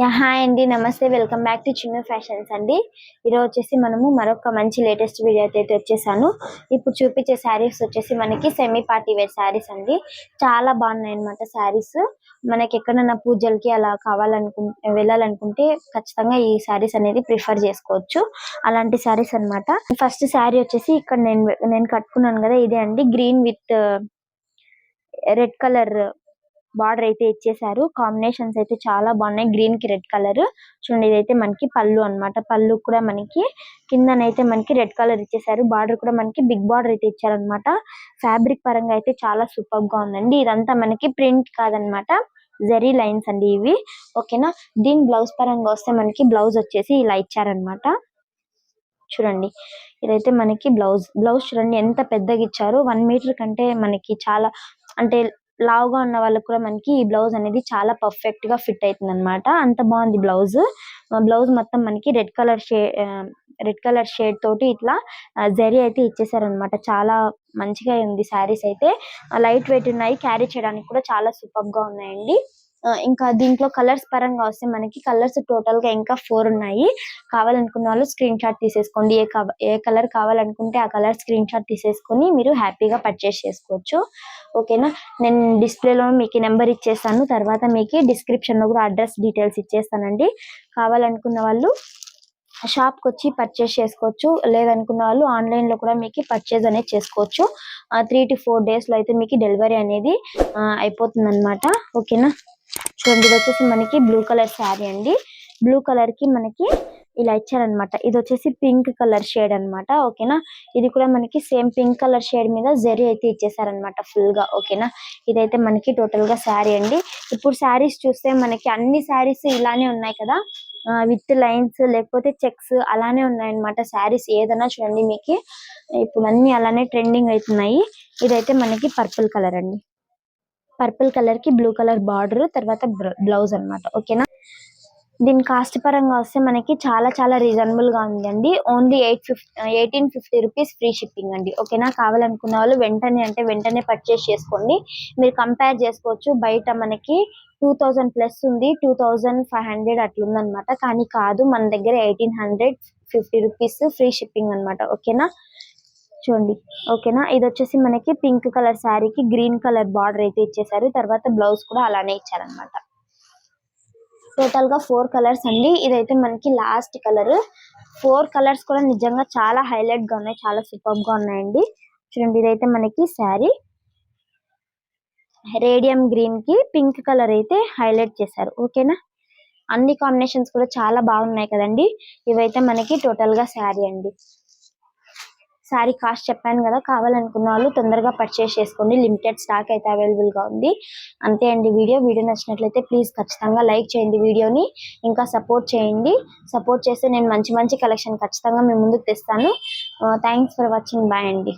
Yeah hi అండి. నమస్తే. Welcome back to Chinna fashions అండి. ఈరోజు వచ్చేసి మనము మరొక మంచి లేటెస్ట్ వీడియో అయితే వచ్చేసాను. ఇప్పుడు చూపించే శారీస్ వచ్చేసి మనకి సెమీ పార్టీ వేర్ శారీస్ అండి. చాలా బాగున్నాయి అనమాట శారీస్. మనకి ఎక్కడైనా పూజలకి అలా కావాలనుకు వెళ్ళాలనుకుంటే ఖచ్చితంగా ఈ శారీస్ అనేది ప్రిఫర్ చేసుకోవచ్చు. అలాంటి శారీస్ అన్నమాట. ఫస్ట్ శారీ వచ్చేసి ఇక్కడ నేను నేను కట్టుకున్నాను కదా ఇదే అండి. Green with red colour border అయితే ఇచ్చేసారు. కాంబినేషన్స్ అయితే చాలా బాగున్నాయి. గ్రీన్కి రెడ్ కలర్. చూడండి ఇదైతే మనకి పళ్ళు అన్నమాట. పళ్ళు కూడా మనకి కిందనైతే మనకి రెడ్ కలర్ ఇచ్చేసారు. బార్డర్ కూడా మనకి బిగ్ బార్డర్ అయితే ఇచ్చారనమాట ఫ్యాబ్రిక్ పరంగా అయితే చాలా సూపర్గా ఉందండి. ఇదంతా మనకి ప్రింట్ కాదనమాట జెరీ లైన్స్ అండి ఇవి. ఓకేనా? దీని బ్లౌజ్ పరంగా వస్తే మనకి బ్లౌజ్ వచ్చేసి ఇలా ఇచ్చారన్నమాట. చూడండి ఇదైతే మనకి బ్లౌజ్. బ్లౌజ్ చూడండి ఎంత పెద్దగా ఇచ్చారు. వన్ మీటర్ కంటే మనకి చాలా అంటే లావుగా ఉన్న వాళ్ళకి కూడా మనకి ఈ బ్లౌజ్ అనేది చాలా పర్ఫెక్ట్గా ఫిట్ అవుతుంది అనమాట అంత బాగుంది బ్లౌజ్. బ్లౌజ్ మొత్తం మనకి రెడ్ కలర్ షే రెడ్ కలర్ షేడ్ తోటి ఇట్లా జరీ అయితే ఇచ్చేసారనమాట చాలా మంచిగా ఉంది శారీస్ అయితే. లైట్ వెయిట్ ఉన్నాయి. క్యారీ చేయడానికి కూడా చాలా సూపర్గా ఉన్నాయండి. ఇంకా దీంట్లో కలర్స్ పరంగా వస్తే మనకి కలర్స్ టోటల్గా ఇంకా ఫోర్ ఉన్నాయి. కావాలనుకున్న వాళ్ళు స్క్రీన్ షాట్ తీసేసుకోండి. ఏ ఏ కలర్ కావాలనుకుంటే ఆ కలర్ స్క్రీన్ షాట్ తీసేసుకొని మీరు హ్యాపీగా పర్చేస్ చేసుకోవచ్చు. ఓకేనా నేను డిస్ప్లే లో మీకు నెంబర్ ఇచ్చేస్తాను. తర్వాత మీకు డిస్క్రిప్షన్లో కూడా అడ్రస్ డీటెయిల్స్ ఇచ్చేస్తానండి. కావాలనుకున్న వాళ్ళు షాప్కి వచ్చి పర్చేస్ చేసుకోవచ్చు. లేదనుకున్న వాళ్ళు ఆన్లైన్లో కూడా మీకు పర్చేస్ అనేది చేసుకోవచ్చు. త్రీ టు ఫోర్ డేస్లో అయితే మీకు డెలివరీ అనేది అయిపోతుంది ఓకేనా చూడండి ఇది వచ్చేసి మనకి బ్లూ కలర్ శారీ అండి. బ్లూ కలర్కి మనకి ఇలా ఇచ్చారనమాట ఇది వచ్చేసి పింక్ కలర్ షేడ్ అన్నమాట ఓకేనా? ఇది కూడా మనకి సేమ్ పింక్ కలర్ షేడ్ మీద జరీ అయితే ఇచ్చేసారనమాట ఫుల్గా ఓకేనా? ఇదైతే మనకి టోటల్గా శారీ అండి. ఇప్పుడు శారీస్ చూస్తే మనకి అన్ని శారీస్ ఇలానే ఉన్నాయి కదా? విత్ లైన్స్ లేకపోతే చెక్స్ అలానే ఉన్నాయి అన్నమాట శారీస్ ఏదైనా చూడండి మీకు. ఇప్పుడు అన్ని అలానే ట్రెండింగ్ అవుతున్నాయి. ఇదైతే మనకి పర్పుల్ కలర్ అండి. పర్పుల్ కలర్కి బ్లూ కలర్ బార్డర్ తర్వాత బ్లౌజ్ అన్నమాట. ఓకేనా? దీని కాస్ట్ పరంగా వస్తే మనకి చాలా చాలా రీజనబుల్గా ఉందండి. Only eight fifty eighteen fifty rupees free shipping అండి. ఓకేనా? కావాలనుకున్న వాళ్ళు వెంటనే అంటే వెంటనే పర్చేస్ చేసుకోండి. మీరు కంపేర్ చేసుకోవచ్చు. బయట మనకి టూ థౌజండ్ ప్లస్ ఉంది. టూ థౌజండ్ ఫైవ్ హండ్రెడ్ అట్లా ఉందన్నమాట కానీ కాదు మన దగ్గర eighteen hundred fifty rupees free shipping అన్నమాట. ఓకేనా? చూడండి. ఓకేనా? ఇది వచ్చేసి మనకి పింక్ కలర్ శారీకి గ్రీన్ కలర్ బార్డర్ అయితే ఇచ్చేసారు. తర్వాత బ్లౌజ్ కూడా అలానే ఇచ్చారన్నమాట. టోటల్గా ఫోర్ కలర్స్ అండి. ఇదైతే మనకి లాస్ట్ కలర్ ఫోర్ కలర్స్ కూడా నిజంగా చాలా హైలైట్గా ఉన్నాయి. చాలా సూపర్గా ఉన్నాయండి. చూడండి ఇదైతే మనకి శారీ. రేడియం గ్రీన్కి పింక్ కలర్ అయితే హైలైట్ చేశారు. ఓకేనా? అన్ని కాంబినేషన్స్ కూడా చాలా బాగున్నాయి కదండి. ఇవైతే మనకి టోటల్గా శారీ అండి. శారీ కాస్ట్ చెప్పాను కదా కావాలనుకున్న వాళ్ళు తొందరగా పర్చేస్ చేసుకోండి. లిమిటెడ్ స్టాక్ అయితే అవైలబుల్గా ఉంది. అంతే అండి వీడియో. వీడియో నచ్చినట్లయితే ప్లీజ్ ఖచ్చితంగా లైక్ చేయండి వీడియోని. ఇంకా సపోర్ట్ చేయండి. సపోర్ట్ చేస్తే నేను మంచి మంచి కలెక్షన్ ఖచ్చితంగా మీ ముందుకు తెస్తాను. థ్యాంక్స్ ఫర్ వాచింగ్ బాయ్ అండి.